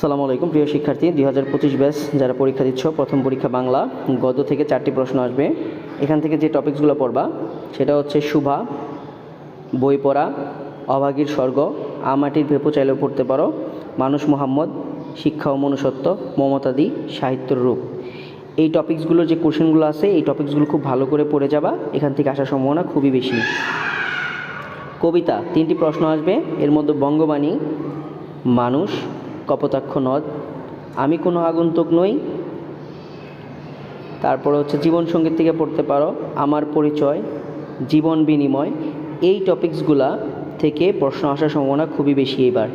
সালামু আলাইকুম, প্রিয় শিক্ষার্থী। দুই হাজার পঁচিশ ব্যাস যারা পরীক্ষা দিচ্ছ, প্রথম পরীক্ষা বাংলা, গদ্য থেকে চারটি প্রশ্ন আসবে। এখান থেকে যে টপিকসগুলো পড়বা, সেটা হচ্ছে শুভা, বই পড়া, অভাগীর স্বর্গ আমাটির ভেপো চাইলেও পড়তে পারো, মানুষ মোহাম্মদ, শিক্ষা ও মনুষ্যত্ব, মমতাদি, সাহিত্যর রূপ। এই টপিকসগুলোর যে কোশ্চেনগুলো আছে, এই টপিকসগুলো খুব ভালো করে পড়ে যাবা, এখান থেকে আসার সম্ভাবনা খুবই বেশি। কবিতা, তিনটি প্রশ্ন আসবে, এর মধ্যে বঙ্গবাণী, মানুষ কপোতাক্ষ নদ। আমি কোনো আগন্তুক নই। তারপরে হচ্ছে জীবন সংগীত থেকে পড়তে পারো। আমার পরিচয়, জীবন বিনিময়। এই টপিকসগুলা থেকে প্রশ্ন আসার সম্ভাবনা খুবই বেশি এবার।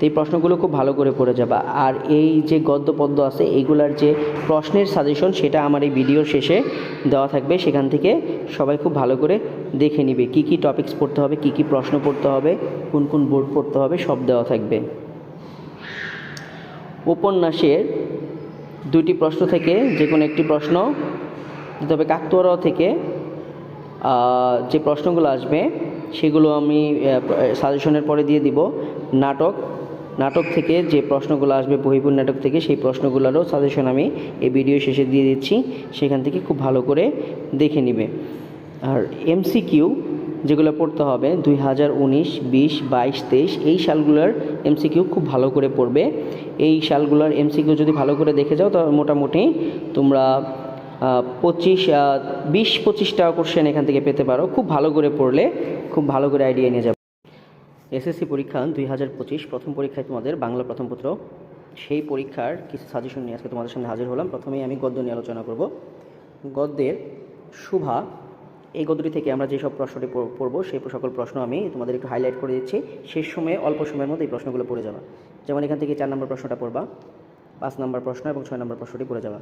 তো এই প্রশ্নগুলো খুব ভালো করে পড়ে যাবা। আর এই যে গদ্য পদ্য আছে এইগুলার যে প্রশ্নের সাজেশন সেটা আমার এই ভিডিওর শেষে দেওয়া থাকবে। সেখান থেকে সবাই খুব ভালো করে দেখে নিবে। কি কি টপিকস পড়তে হবে, কি কি প্রশ্ন পড়তে হবে, কোন কোন বোর্ড পড়তে হবে, সব দেওয়া থাকবে। উপন্যাসের দুটি প্রশ্ন থেকে যে কোনো একটি প্রশ্ন দিতে হবে কাকতোয়ারাও থেকে যে প্রশ্নগুলো আসবে, সেগুলো আমি সাজেশনের পরে দিয়ে দিব। নাটক নাটক থেকে যে প্রশ্নগুলো আসবে বহিপুর নাটক থেকে সেই প্রশ্নগুলোরও সাজেশন আমি এই ভিডিও শেষে দিয়ে দিচ্ছি। সেখান থেকে খুব ভালো করে দেখে নিবে। আর এমসিকিউ যেগুলো পড়তে হবে, দুই হাজার উনিশ, বিশ, বাইশ, তেইশ, এই সালগুলোর এমসিকিউ খুব ভালো করে পড়বে। এই সালগুলোর এমসিকিউ যদি ভালো করে দেখে যাও তাহলে মোটামুটি তোমরা পঁচিশ বিশ পঁচিশটা কোশ্চেন এখান থেকে পেতে পারো। খুব ভালো করে পড়লে খুব ভালো করে আইডিয়া নিয়ে যাবে। এসএসসি পরীক্ষা দুই হাজার পঁচিশ, প্রথম পরীক্ষায় তোমাদের বাংলা প্রথম পত্র। সেই পরীক্ষার কিছু সাজেশন নিয়ে আজকে তোমাদের সামনে হাজির হলাম। প্রথমেই আমি গদ্য নিয়ে আলোচনা করব। গদ্যের শুভা এই গদ্যটি থেকে আমরা যেসব প্রশ্নটি পড়- পড়ব, সেই সকল প্রশ্ন আমি তোমাদের একটু হাইলাইট করে দিচ্ছি। শেষ সময়ে, অল্প সময়ের মধ্যে এই প্রশ্নগুলো পড়ে যাবা। যেমন এখান থেকে চার নম্বর প্রশ্নটা পড়বা। পাঁচ নম্বর প্রশ্ন এবং ছয় নম্বর প্রশ্নটি পড়ে যাবা।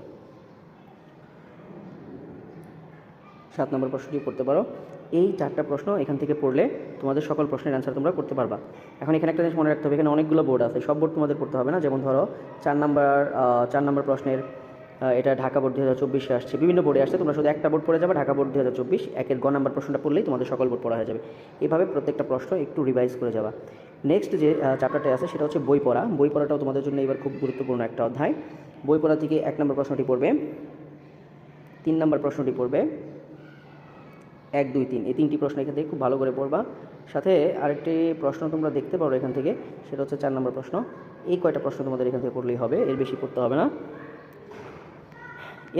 সাত নম্বর প্রশ্নটি পড়তে পারো। এই চারটা প্রশ্ন এখান থেকে পড়লে তোমাদের সকল প্রশ্নের অ্যান্সার তোমরা করতে পারবা। এখন এখানে একটা জিনিস মনে রাখতে হবে, এখানে অনেকগুলো বোর্ড আছে। সব বোর্ড তোমাদের পড়তে হবে না? যেমন ধরো, চার নাম্বার চার নম্বর প্রশ্নের এটা ঢাকা বোর্ড দু হাজার চব্বিশে আসছে। বিভিন্ন বোর্ডে আসছে। তোমরা শুধু একটা বোর্ড পড়ে যাবে, ঢাকা বোর্ড দু হাজার চব্বিশ। একের গ নাম্বার প্রশ্নটা পড়লেই তোমাদের সকল বোর্ড পড়া হয়ে যাবে। এভাবে প্রত্যেকটা প্রশ্ন একটু রিভাইজ করে যাওয়া নেক্সট যে চ্যাপ্টারটা আছে, সেটা হচ্ছে বই পড়া। বই পড়াটাও তোমাদের জন্য এবার খুব গুরুত্বপূর্ণ একটা অধ্যায়। বই পড়া থেকে এক নম্বর প্রশ্নটি পড়বে, তিন নম্বর প্রশ্নটি পড়বে, এক, দুই, তিন। এই তিনটি প্রশ্ন এখান থেকে খুব ভালো করে পড়বা। সাথে আরেকটি প্রশ্ন তোমরা দেখতে পারো এখান থেকে, সেটা হচ্ছে চার নম্বর প্রশ্ন। এই কয়টা প্রশ্ন তোমাদের এখান থেকে পড়লেই হবে, এর বেশি পড়তে হবে না।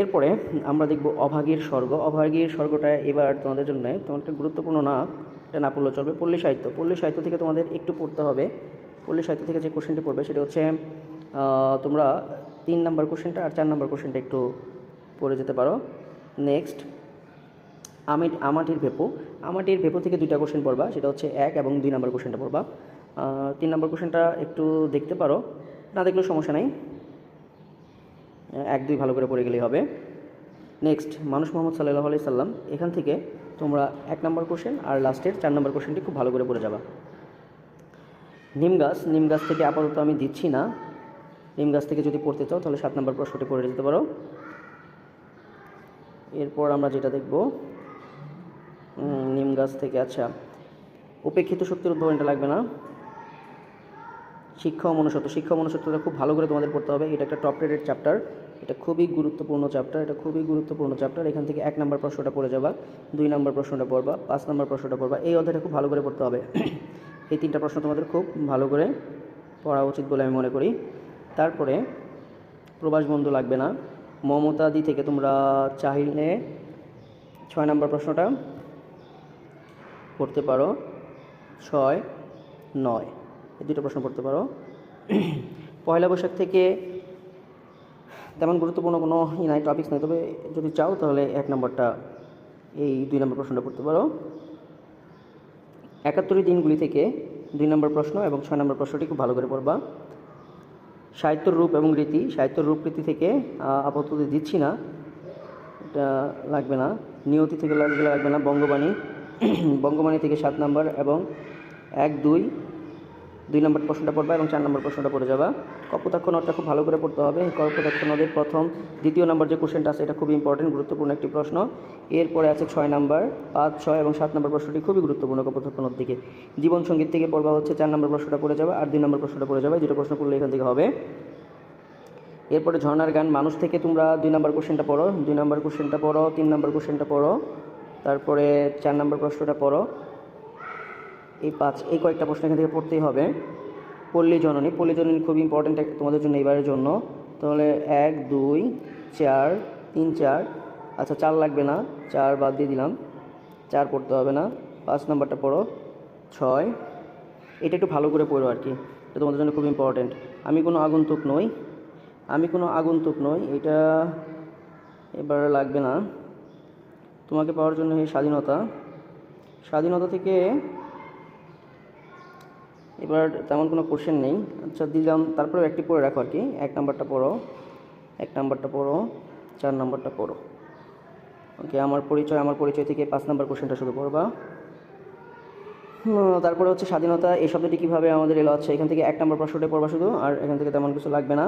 এরপরে আমরা দেখব অভাগীর স্বর্গ। অভাগীর স্বর্গটা এবার তোমাদের জন্য তোমার একটা গুরুত্বপূর্ণ না, এটা না পড়লেও চলবে। পল্লী সাহিত্য। পল্লী সাহিত্য থেকে তোমাদের একটু পড়তে হবে। পল্লী সাহিত্য থেকে যে কোশ্চেনটি পড়বে সেটা হচ্ছে তোমরা তিন নম্বর কোশ্চেনটা আর চার নম্বর কোশ্চেনটা একটু পড়ে যেতে পারো। নেক্সট আমি আমাটির ভেপো। আমাটির ভেপো থেকে দুইটা কোশ্চেন পড়বা, সেটা হচ্ছে এক এবং দুই নম্বর কোশ্চেনটা পড়বা। তিন নম্বর কোশ্চেনটা একটু দেখতে পারো। না দেখলেও সমস্যা নাই। এক, দুই ভালো করে পড়ে গেলেই হবে। নেক্সট মানুষ মোহাম্মদ সাল্লাহ আলি সাল্লাম, এখান থেকে তোমরা এক নম্বর কোশ্চেন আর লাস্টের চার নম্বর কোশ্চেনটি খুব ভালো করে পড়ে যাবা। নিম গাছ নিম গাছ থেকে আপাতত আমি দিচ্ছি না। নিম গাছ থেকে যদি পড়তে চাও, তাহলে সাত নম্বর প্রশ্নটি পড়ে যেতে পারো। এরপর আমরা যেটা দেখব নিম গাছ থেকে আচ্ছা উপেক্ষিত শক্তির উদ্ভাবনটা লাগবে না। শিক্ষা ও মনুষ্যত্ব। শিক্ষা মনুষ্যত্বটা খুব ভালো করে তোমাদের পড়তে হবে। এটা একটা টপ রেটেড চ্যাপ্টার এটা খুবই গুরুত্বপূর্ণ চ্যাপ্টার এটা খুবই গুরুত্বপূর্ণ চ্যাপ্টার এখান থেকে এক নম্বর প্রশ্নটা পড়ে যাবা, দুই নম্বর প্রশ্নটা পড়বা, পাঁচ নম্বর প্রশ্নটা পড়বা। এই অধ্যায়টা খুব ভালো করে পড়তে হবে। এই তিনটা প্রশ্ন তোমাদের খুব ভালো করে পড়া উচিত বলে আমি মনে করি। তারপরে, প্রবাস বন্ধু লাগবে না। মমতাদি থেকে তোমরা চাইলে ছয় নম্বর প্রশ্নটা পড়তে পারো। ছয়, নয়। এই দুটো প্রশ্ন পড়তে পারো। পয়লা বৈশাখ থেকে তেমন গুরুত্বপূর্ণ কোনো ই নাই টপিক্স নাই, তবে যদি চাও তাহলে এক নম্বরটা এই দুই নম্বর প্রশ্নটা পড়তে পারো। একাত্তরের দিনগুলি থেকে দুই নম্বর প্রশ্ন এবং ছয় নম্বর প্রশ্নটি খুব ভালো করে পড়বা। সাহিত্যর রূপ এবং রীতি, সাহিত্যর রূপ রীতি থেকে আপাতত দিচ্ছি না। এটা লাগবে না। নিয়তি থেকে লাগবে লাগবে না, বঙ্গবাণী। বঙ্গবাণী থেকে সাত নম্বর এবং এক দুই দুই নম্বর প্রশ্নটা পড়বা এবং চার নম্বর প্রশ্নটা পড়ে যাবা। কপোতাক্ষ নটটা খুব ভালো করে পড়তে হবে। কপোতাক্ষ নদের প্রথম, দ্বিতীয় নম্বর যে কোশ্চেনটা আছে, এটা খুবই ইম্পর্টেন্ট গুরুত্বপূর্ণ একটি প্রশ্ন। এরপরে আছে ছয় নম্বর, পাঁচ, ছয় এবং সাত নম্বর প্রশ্নটি খুবই গুরুত্বপূর্ণ কপোতাক্ষ নদ থেকে। জীবন সংগীত থেকে পড়বা হচ্ছে চার নম্বর প্রশ্নটা পড়ে যাবে আর দুই নম্বর প্রশ্নটা পড়ে যাবে। দুটো প্রশ্ন পড়লে এখান থেকে হবে। এরপরে ঝর্ণার গান, মানুষ থেকে তোমরা দুই নম্বর কোশ্চেনটা পড়ো। দুই নম্বর কোশ্চেনটা পড়ো, তিন নম্বর কোশ্চেনটা পড়ো। তারপরে চার নম্বর প্রশ্নটা পড়ো। এই পাঁচ, এই কয়েকটা প্রশ্ন এখান থেকে পড়তেই হবে। পল্লী জননী পল্লী জননী খুব ইম্পর্ট্যান্ট তোমাদের জন্য এবারের জন্য। তাহলে এক, দুই, চার, তিন, চার আচ্ছা চার লাগবে না, চার বাদ দিয়ে দিলাম। চার পড়তে হবে না, পাঁচ নাম্বারটা পড়ো। ছয়, এটা একটু ভালো করে পড়ো আর কি এটা তোমাদের জন্য খুব ইম্পর্ট্যান্ট আমি কোনো আগন্তুক নই, আমি কোনো আগন্তুক নই, এটা এবার লাগবে না। তোমাকে পাওয়ার জন্য এই স্বাধীনতা। স্বাধীনতা থেকে এবার তেমন কোনো কোশ্চেন নেই। আচ্ছা দিলাম। তারপরে একটি পড়ে রাখো আর কি। এক নাম্বারটা পড়ো। এক নাম্বারটা পড়ো। চার নাম্বারটা পড়ো। ওকে আমার পরিচয় আমার পরিচয় থেকে পাঁচ নাম্বার কোশ্চেনটা শুরু করবা। তারপরে হচ্ছে স্বাধীনতা, এই শব্দটি কীভাবে আমাদের এলো? আছে এখান থেকে এক নম্বর প্রশ্নটা পড়বা শুধু, আর এখান থেকে তেমন কিছু লাগবে না।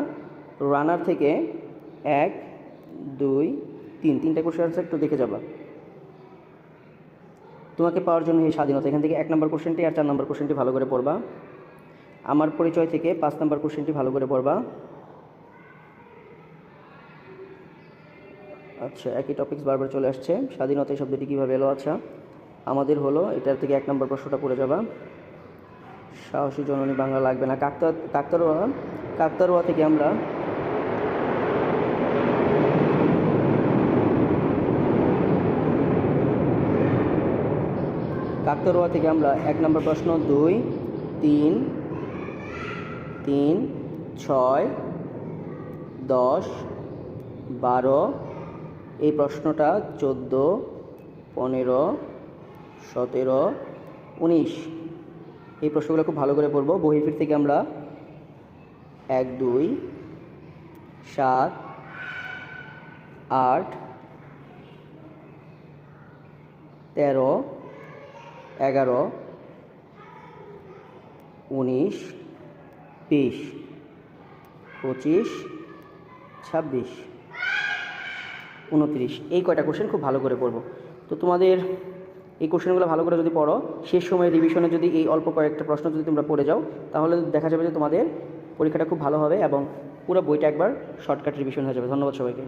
রানার থেকে এক, দুই, তিন। তিনটা কোশ্চেন আছে একটু দেখে যাবা। তোমাকে পাওয়ার জন্য এই স্বাধীনতা। এখান থেকে এক নম্বর কোশ্চেনটি আর চার নম্বর কোশ্চেনটি ভালো করে পড়বা। আমার পরিচয় থেকে পাঁচ নম্বর কোশ্চেনটি ভালো করে পড়বা। আচ্ছা একই টপিক্স বারবার চলে আসছে। স্বাধীনতা এই শব্দটি কীভাবে এলো? আচ্ছা আমাদের হলো, এটার থেকে এক নম্বর প্রশ্নটা পড়ে যাবা। সাহসী জননী বাংলা লাগবে না। কাকতা কাকতারোয়া কাকতারোয়া থেকে আমরা কাকতারোয়া থেকে আমরা এক নম্বর প্রশ্ন দুই, তিন তিন, ছয়, দশ, বারো, এই প্রশ্নটা চোদ্দ, পনেরো, সতেরো, উনিশ। এই প্রশ্নগুলো খুব ভালো করে পড়ব। বহির্ফির থেকে আমরা এক, দুই, সাত, আট, তেরো এগারো, উনিশ, বিশ, পঁচিশ, ছাব্বিশ, উনত্রিশ। এই কয়টা কোশ্চেন খুব ভালো করে পড়ব। তো তোমাদের এই কোশ্চেনগুলো ভালো করে যদি পড়ো, শেষ সময় রিভিশনে যদি এই অল্প কয়েকটা প্রশ্ন যদি তোমরা পড়ে যাও, তাহলে দেখা যাবে যে তোমাদের পরীক্ষাটা খুব ভালো হবে এবং পুরো বইটা একবার শর্টকাট রিভিশন হয়ে যাবে। ধন্যবাদ সবাইকে।